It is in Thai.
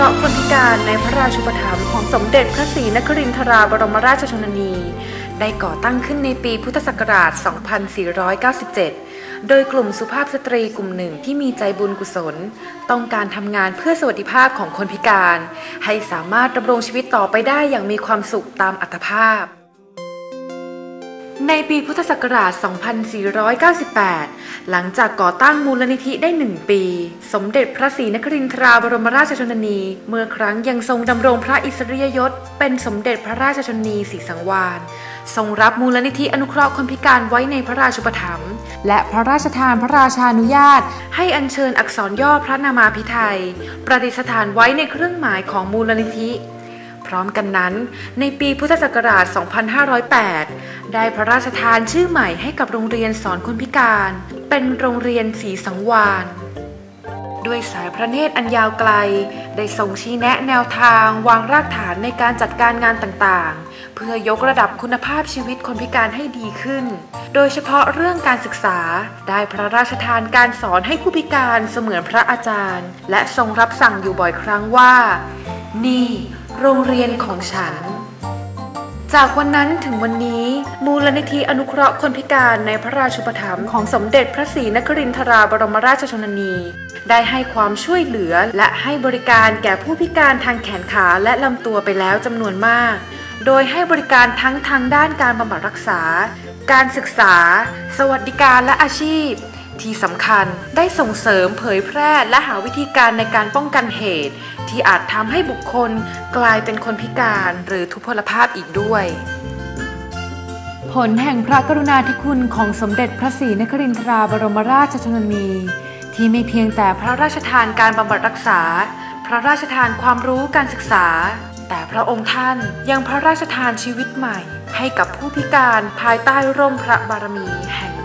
ราะห์คนพิการในพระราชูปถัมภ์ของสมเด็จพระศรีนครินทราบรมราชชนนี ได้ก่อตั้งขึ้นในปีพุทธศักราช 2497 โดยกลุ่มสุภาพสตรีกลุ่มหนึ่งที่มีใจบุญกุศล ต้องการทำงานเพื่อสวัสดิภาพของคนพิการ ให้สามารถดำรงชีวิตต่อไปได้อย่างมีความสุขตามอัตภาพ ในปีพุทธศักราช 2498 หลังจากก่อตั้งมูลนิธิได้หนึ่งปี สมเด็จพระศรีนครินทราบรมราชชนนี เมื่อครั้งยังทรงดำรงพระอิสริยยศ เป็นสมเด็จพระราชชนนีศรีสังวาลทรงรับมูลนิธิอนุเคราะห์คนพิการไว้ในพระราชุปถัมภ์และพระราชทานพระราชานุญาต ให้อัญเชิญอักษรย่อพระนามาพิไทยประดิษฐานไว้ในเครื่องหมายของมูลนิธิ พร้อมกันนั้น ในปีพุทธศักราช 2508 ได้พระราชทานชื่อใหม่ให้กับโรงเรียนสอนคนพิการ เป็นโรงเรียนศรีสังวานด้วยสายพระเนตรอันยาวไกล ได้ทรงชี้แนะแนวทางวางรากฐานในการจัดการงานต่างๆ เพื่อยกระดับคุณภาพชีวิตคนพิการให้ดีขึ้น โดยเฉพาะเรื่องการศึกษาได้พระราชทานการสอนให้ผู้พิการเสมือนพระอาจารย์ และทรงรับสั่งอยู่บ่อยครั้งว่า นี่ โรงเรียนของฉัน จากวันนั้นถึงวันนี้ มูลนิธิอนุเคราะห์คนพิการในพระราชูปถัมภ์ของสมเด็จพระศรีนครินทราบรมราชชนนี ได้ให้ความช่วยเหลือและให้บริการแก่ผู้พิการทางแขนขาและลำตัวไปแล้วจำนวนมาก โดยให้บริการทั้งทางด้านการบำบัดรักษา การศึกษา สวัสดิการและอาชีพ ที่สำคัญได้ส่งเสริมเผยแพร่และหาวิธีการในการป้องกันเหตุ ที่อาจทำให้บุคคลกลายเป็นคนพิการหรือทุพพลภาพอีกด้วย ผลแห่งพระกรุณาธิคุณของสมเด็จพระศรีนครินทราบรมราชชนนี ที่ไม่เพียงแต่พระราชทานการบำบัดรักษา พระราชทานความรู้การศึกษา แต่พระองค์ท่านยังพระราชทานชีวิตใหม่ ให้กับผู้พิการภายใต้ร่มพระบารมีแห่ง